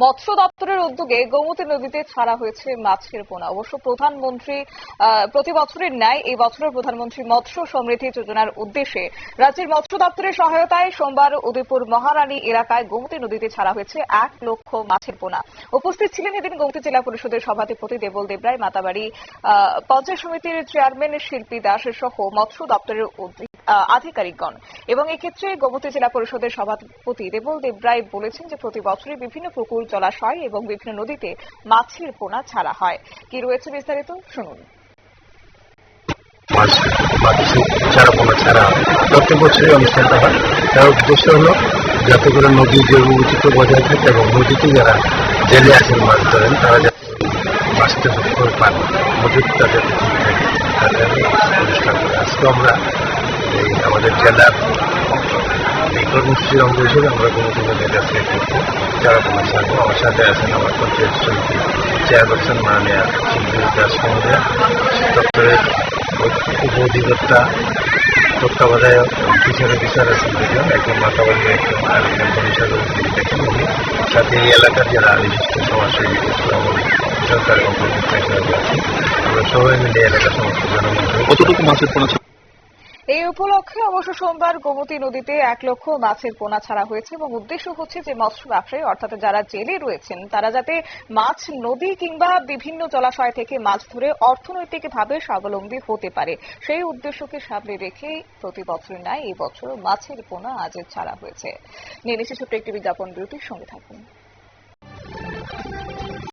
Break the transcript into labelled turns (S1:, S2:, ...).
S1: মৎস্য দপ্তরের উদ্যোগে গোমতী নদীতে ছাড়া হয়েছে মাছের পোনা। অবশ্য প্রধানমন্ত্রী প্রতি বছরের ন্যায় এই বছরের প্রধানমন্ত্রী মৎস্য সমৃদ্ধি যোজনার উদ্দেশ্যে রাজ্যের মৎস্য দপ্তরের সহায়তায় সোমবার উদয়পুর মহারানী এলাকায় গোমতী নদীতে ছাড়া হয়েছে এক লক্ষ মাছের পোনা। উপস্থিত ছিলেন এদিন গোমতী জেলা পরিষদের সভাধিপতি দেবল দেবরায় মাতাবাড়ি পঞ্চায়েত সমিতির চেয়ারম্যান শিল্পী দাস সহ মৎস্য দপ্তরের আধিকারিকগণ। এবং এক্ষেত্রে গোমতী জেলা পরিষদের সভাপতি দেবল দেবরায় বলেছেন যে প্রতি বছরই বিভিন্ন পুকুর জলাশয় এবং বিভিন্ন নদীতে মাছের পোনা ছাড়া হয়। কি রয়েছে বিস্তারিত? শুনুন।
S2: মাছ প্রত্যেক তার হলো যাতে করে বজায় থাকে এবং নদীতে যারা জেলে আছেন মাছ ধরেন, তারা যাতে মাছটা করে পান জন্য অনুষ্ঠান করে। আজকে আমরা আমাদের জেলার কর্মসূচির অঙ্গ হিসেবে আমরা গোমতী নদীর কাছে করছি চারা পোনা ছাড়বো আমার সাথে আছেন আমার পঞ্চায়েত সমিতি চেয়ারপারসন মাননীয় শিল্পী দাস মহোদয়া দপ্তরের উপ অধিকর্তা তত্ত্বাবধায়ক পিছনে বিচার আছেন দুজন একজন মাতাবাড়ি, একজন আর একজন কমিশনার দেখেন উনি সাথে এই এলাকার যারা বিশিষ্ট সমাজসেবী শ্রমণী সরকার এবং আমরা সবাই মিলে এলাকার সমস্ত জনগণ
S3: কতটুকু মাছের পোনা ছিল?
S1: এই উপলক্ষে অবশ্য সোমবার গোমতী নদীতে এক লক্ষ মাছের পোনা ছাড়া হয়েছে এবং উদ্দেশ্য হচ্ছে যে মৎস্য ব্যবসায়ী অর্থাৎ যারা জেলে রয়েছেন, তারা যাতে মাছ নদী কিংবা বিভিন্ন জলাশয় থেকে মাছ ধরে অর্থনৈতিকভাবে স্বাবলম্বী হতে পারে। সেই উদ্দেশ্যকে সামনে রেখেই প্রতি বছর ন্যায় এই বছর মাছের পোনা আজ ছাড়া হয়েছে। নিয়ে নিচ্ছে একটি বিজ্ঞাপন বিরতির সঙ্গে থাকুন।